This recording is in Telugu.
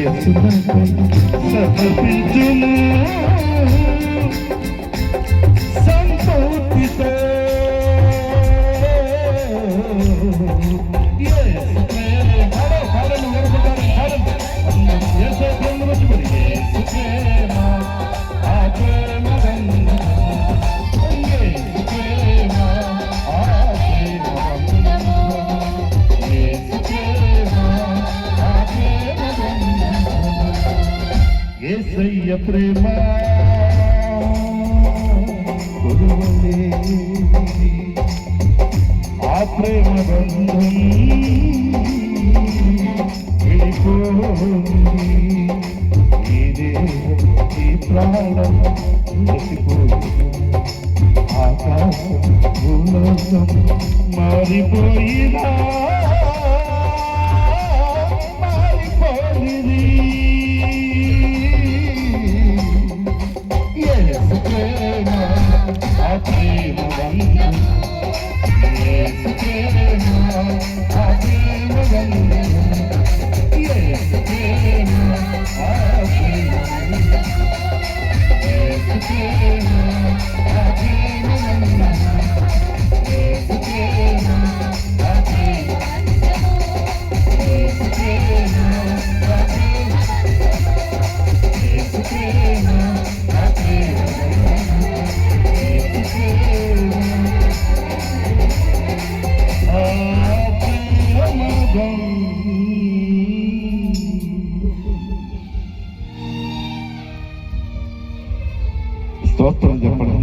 Yes, man. Hello, hello, hello. ఏసయ్య ప్రేమ. ఆ ప్రేమ బంధం వెళ్ళిపోయింది ఈ ఈ ప్రాణం. ఆకాశం భూలోకం మారిపోయినా మారిపోయింది. I'll be. స్తోత్రం చెప్పండి.